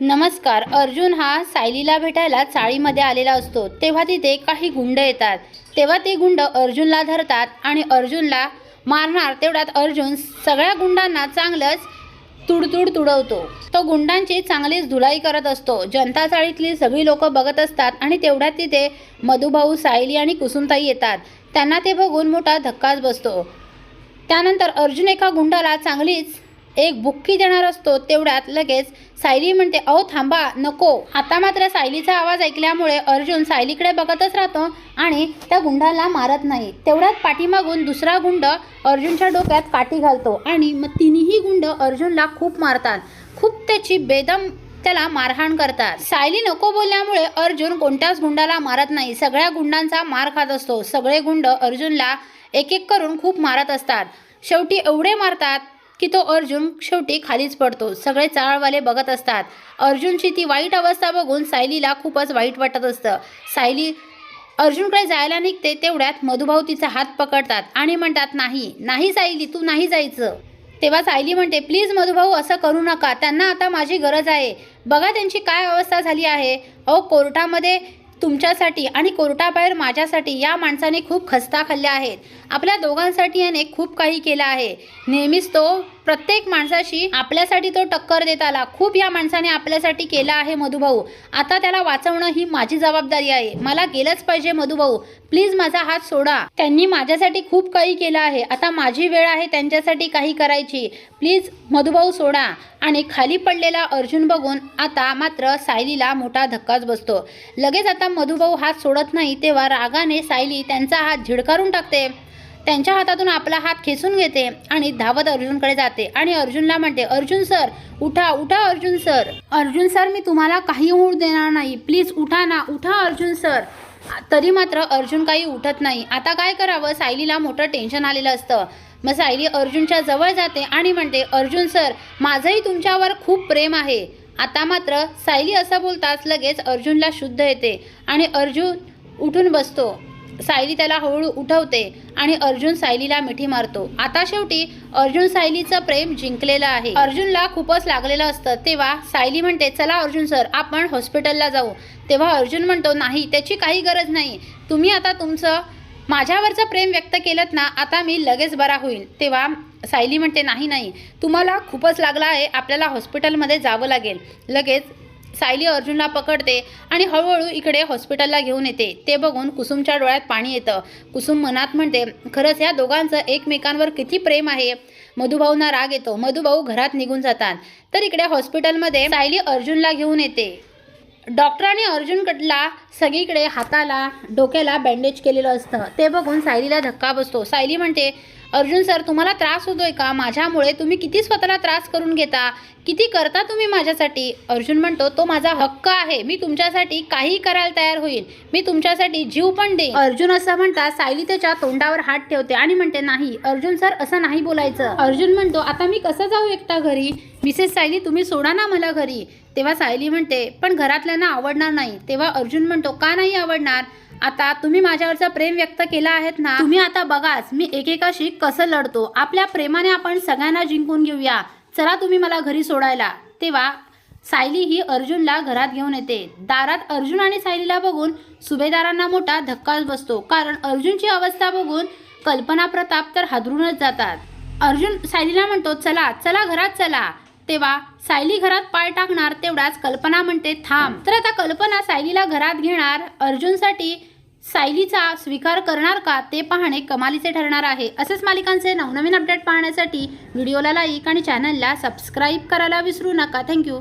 नमस्कार अर्जुन हा सायलीला भेटायला चाळीमध्ये आलेला असतो. तेव्हा तिथे काही गुंड येतात. तेव्हा ते गुंड अर्जुनला धरतात आणि अर्जुनला मारणार तेवढ्यात अर्जुन सगळ्या गुंडांना चांगलंच तुडतुड तुडवतो. तो गुंडांची चांगलीच धुलाई करत असतो. जनता चाळीतली सगळी लोक बघत असतात आणि तेवढ्यात तिथे मधुभाऊ सायली आणि कुसुमताई येतात. त्यांना ते बघून मोठा धक्काच बसतो. त्यानंतर अर्जुन एका गुंडाला चांगलीच एक बुक्की देणार असतो तेवढ्यात लगेच सायली म्हणते अहो थांबा नको. आता मात्र सायलीचा आवाज ऐकल्यामुळे अर्जुन सायलीकडे बघतच राहतो आणि त्या गुंडाला मारत नाही. तेवढ्यात पाठीमागून दुसरा गुंड अर्जुनच्या डोक्यात काठी घालतो आणि मग तिन्ही गुंड अर्जुनला खूप मारतात. खूप त्याची बेदम त्याला मारहाण करतात. सायली नको बोलल्यामुळे अर्जुन कोणत्याच गुंडाला मारत नाही. सगळ्या गुंडांचा मार खात असतो. सगळे गुंड अर्जुनला एक एक करून खूप मारत असतात. शेवटी एवढे मारतात की तो अर्जुन शेवटी खालीच पडतो. सगळे चाळवाले बघत असतात. अर्जुनची ती वाईट अवस्था बघून सायलीला खूपच वाईट वाटत असतं. सायली अर्जुनकडे जायला निघते तेवढ्यात मधुभाऊ तिचा हात पकडतात आणि म्हणतात नाही नाही सायली तू नाही जायचं. तेव्हा सायली म्हणते प्लीज मधुभाऊ असं करू नका. त्यांना आता माझी गरज आहे. बघा त्यांची काय अवस्था झाली आहे. अहो कोर्टामध्ये तुमच्यासाठी आणि कोर्टाबाहेर माझ्यासाठी या माणसाने खूप खस्ता खाल्ल्या आहेत. आपल्या दोघांसाठी याने खूप काही केलं आहे. नेहमीच तो प्रत्येक माणसाशी आपल्यासाठी तो टक्कर देत आला. खूप या माणसाने आपल्यासाठी केला आहे मधुभाऊ. आता त्याला वाचवणं ही माझी जबाबदारी आहे. मला गेलंच पाहिजे मधुभाऊ. प्लीज माझा हात सोडा. त्यांनी माझ्यासाठी खूप काही केलं आहे. आता माझी वेळ आहे त्यांच्यासाठी काही करायची. प्लीज मधुभाऊ सोडा. आणि खाली पडलेला अर्जुन बघून आता मात्र सायलीला मोठा धक्काच बसतो. लगेच आता मधुभाऊ हात सोडत नाही तेव्हा रागाने सायली त्यांचा हात झिडकारून टाकते. त्यांच्या हातातून आपला हात खेचून घेते आणि धावत अर्जुनकडे जाते. आणि अर्जुनला म्हणते अर्जुन सर उठा उठा अर्जुन सर. अर्जुन सर मी तुम्हाला काही होऊ देणार नाही. प्लीज उठा ना उठा अर्जुन सर. तरी मात्र अर्जुन काही उठत नाही. आता काय करावं? सायलीला मोठं टेन्शन आलेलं असतं. मग सायली अर्जुनच्या जवळ जाते आणि म्हणते अर्जुन सर माझंही तुमच्यावर खूप प्रेम आहे. आता मात्र सायली असं बोलताच लगेच अर्जुनला शुद्ध येते आणि अर्जुन उठून बसतो. सायली त्याला हळूहळू उठवते आणि अर्जुन सायलीला मिठी मारतो. आता शेवटी अर्जुन सायलीचं प्रेम जिंकलेलं आहे. अर्जुनला खूपच लागलेलं असतं. तेव्हा सायली म्हणते चला अर्जुन सर आपण हॉस्पिटलला जाऊ. तेव्हा अर्जुन म्हणतो नाही त्याची काही गरज नाही. तुम्ही आता तुमचं माझ्यावरचं प्रेम व्यक्त केलं ना आता मी लगेच बरा होईल. तेव्हा सायली म्हणते नाही नाही. तुम्हाला खूपच लागला आहे. आपल्याला हॉस्पिटलमध्ये जावं लागेल. लगेच सायली अर्जुनला पकडते आणि हळूहळू इकडे हॉस्पिटलला घेऊन येते. ते बघून कुसुमच्या डोळ्यात पाणी येतं. कुसुम मनात म्हणते खरंच या दोघांचं एकमेकांवर किती प्रेम आहे. मधुभाऊंना राग येतो. मधुभाऊ घरात निघून जातात. तर इकडे हॉस्पिटलमध्ये सायली अर्जुनला घेऊन येते. डॉक्टरांनी अर्जुनकडला सगळीकडे हाताला डोक्याला बँडेज केलेलं असतं. ते बघून सायलीला धक्का बसतो. सायली म्हणते अर्जुन सर तुम्हाला त्रास होतोय का? माझ्यामुळे तुम्ही किती स्वतःला त्रास करून घेता? किती करता तुम्ही माझ्यासाठी? अर्जुन म्हणतो तो माझा हक्क आहे. मी तुमच्यासाठी काही करायला तयार होईल. मी तुमच्यासाठी जीव पण देईन. अर्जुन असं म्हणता सायली त्याच्या तोंडावर हात ठेवते आणि म्हणते नाही अर्जुन सर असं नाही बोलायचं. अर्जुन म्हणतो आता मी कसं जाऊ एकटा घरी? मिसेस सायली तुम्ही सोडा ना मला घरी. तेव्हा सायली म्हणते पण घरातल्यांना आवडणार नाही. तेव्हा अर्जुन म्हणतो का नाही आवडणार? आता तुम्ही माझ्यावरचं प्रेम व्यक्त केलं आहेत ना? तुम्ही आता बघाच मी एकेकाशी कसं लढतो? आपल्या प्रेमाने आपण सगळ्यांना जिंकून घेऊया. चला तुम्ही मला घरी सोडायला. तेव्हा सायली ही अर्जुनला घरात घेऊन येते. दारात अर्जुन आणि सायलीला बघून सुभेदारांना मोठा धक्काच बसतो. कारण अर्जुनची अवस्था बघून कल्पना प्रताप तर हादरूनच जातात. अर्जुन सायलीला म्हणतो चला चला घरात चला. तेव्हा सायली घरात पाय टाकणार तेवढाच कल्पना म्हणते थांब. तर आता कल्पना सायलीला घरात घेणार अर्जुनसाठी सायलीचा स्वीकार करणार का ते पाहणे कमालीचे ठरणार आहे. असेच मालिकांचे नवनवीन अपडेट पाहण्यासाठी व्हिडिओला लाईक आणि चॅनलला सबस्क्राईब करायला विसरू नका. थँक्यू